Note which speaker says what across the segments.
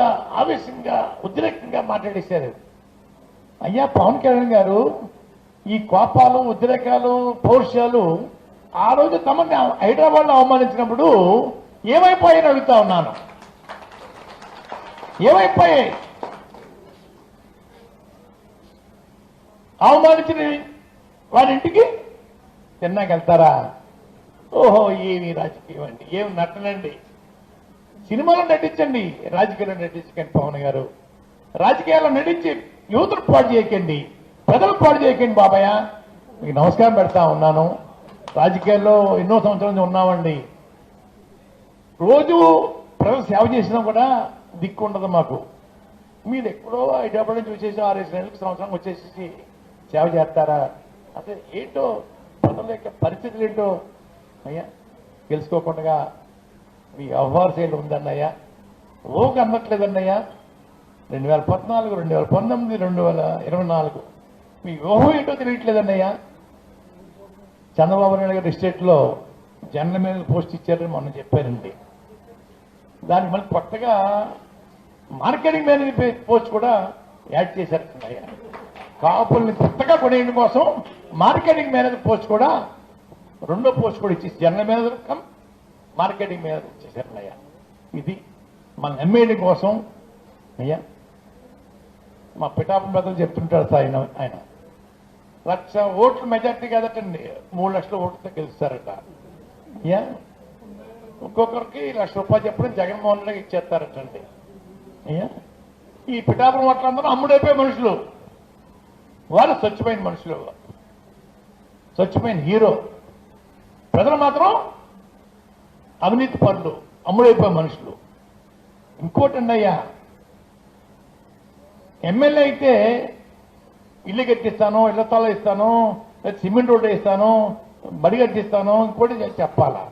Speaker 1: ఆవేశంగా ఆవేశంగా ఉద్రేకంగా మాట్లాడేశారు. అయ్యా పవన్ కళ్యాణ్ గారు ఈ కోపాలు ఉద్రేకాలు పౌరుషాలు ఆ రోజు తమని హైదరాబాద్లో అవమానించినప్పుడు ఏమైపోయాయని అడుగుతా ఉన్నాను. ఏమైపోయాయి? అవమానించిన వారి ఇంటికి తిన్నాకెళ్తారా? ఓహో ఏమి రాజకీయం అండి ఏమి నటనండి సినిమాలో నటించండి. రాజకీయాల్లో నటించకండి పవన్ గారు. రాజకీయాల్లో నటించి యువతను పాటు చేయకండి. ప్రజలు పాటు చేయకండి బాబాయ్ మీకు నమస్కారం పెడతా ఉన్నాను. రాజకీయాల్లో ఎన్నో సంవత్సరాల నుంచి ఉన్నామండి. రోజు ప్రజలు సేవ చేసినా కూడా దిక్కు ఉండదు మాకు. మీరు ఎక్కడో హైదరాబాద్ నుంచి వచ్చేసి ఆరేసి నెలలకు సంవత్సరం వచ్చేసేసి సేవ చేస్తారా? అదే ఏంటో ప్రజల యొక్క పరిస్థితులు ఏంటో అయ్యా తెలుసుకోకుండా మీ వ్యవహార శైలి ఉందన్నయ్యా. ఓకు అన్నట్లేదన్నయ్యా రెండు వేల పద్నాలుగు రెండు వేల పంతొమ్మిది రెండు వేల ఇరవై నాలుగు మీ వ్యూహం ఏంటో తెలియట్లేదన్నయ్యా. చంద్రబాబు నాయుడు గారి ఎస్టేట్లో జనరల్ మేనేజర్ పోస్ట్ ఇచ్చారని మొన్న చెప్పారండి. దానికి మళ్ళీ కొత్తగా మార్కెటింగ్ మేనేజర్ పోస్ట్ కూడా యాడ్ చేశారన్నయ్యా. కాపుల్ని కొత్తగా కొనేయడం కోసం మార్కెటింగ్ మేనేజర్ పోస్ట్ కూడా రెండో పోస్ట్ కూడా ఇచ్చేసి జనరల్ మేనేజర్ కమ్ మార్కెటింగ్ మీద వచ్చేసారు అయ్యా ఇది మన ఎమ్మెల్యే కోసం అయ్యా మా పిఠాపురం పెద్దలు చెప్తుంటారు సార్ ఆయన ఆయన. లక్ష ఓట్ల మెజార్టీ కదటండి. మూడు లక్షల ఓట్లతో గెలుస్తారట. అయ్యా ఒక్కొక్కరికి లక్ష రూపాయలు చెప్పడం జగన్మోహన్ రెడ్డికి ఇచ్చేస్తారటండి. అయ్యా ఈ పిఠాపురం ఓట్లందరూ అమ్ముడైపోయే మనుషులు. వాళ్ళు స్వచ్ఛమైన మనుషులు. స్వచ్ఛమైన హీరో. ప్రజలు మాత్రం అవినీతి పనులు అమ్ముడైపోయే మనుషులు. ఇంకోటి అన్నయ్యా ఎమ్మెల్యే అయితే ఇల్లు కట్టిస్తాను ఇళ్ళ తల ఇస్తాను సిమెంట్ రోడ్డు ఇస్తాను బడి కట్టిస్తాను ఇంకోటి చెప్పాలా?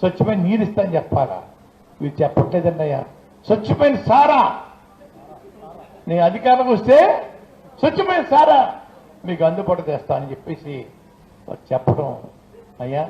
Speaker 1: స్వచ్ఛమైన నీరు ఇస్తాను చెప్పాలా? ఇవి చెప్పట్లేదండి అయ్యా స్వచ్ఛమైన సారా? నేను అధికారం వస్తే స్వచ్ఛమైన సారా? మీకు అందుబాటు తెస్తా అని చెప్పేసి చెప్పడం అయ్యా.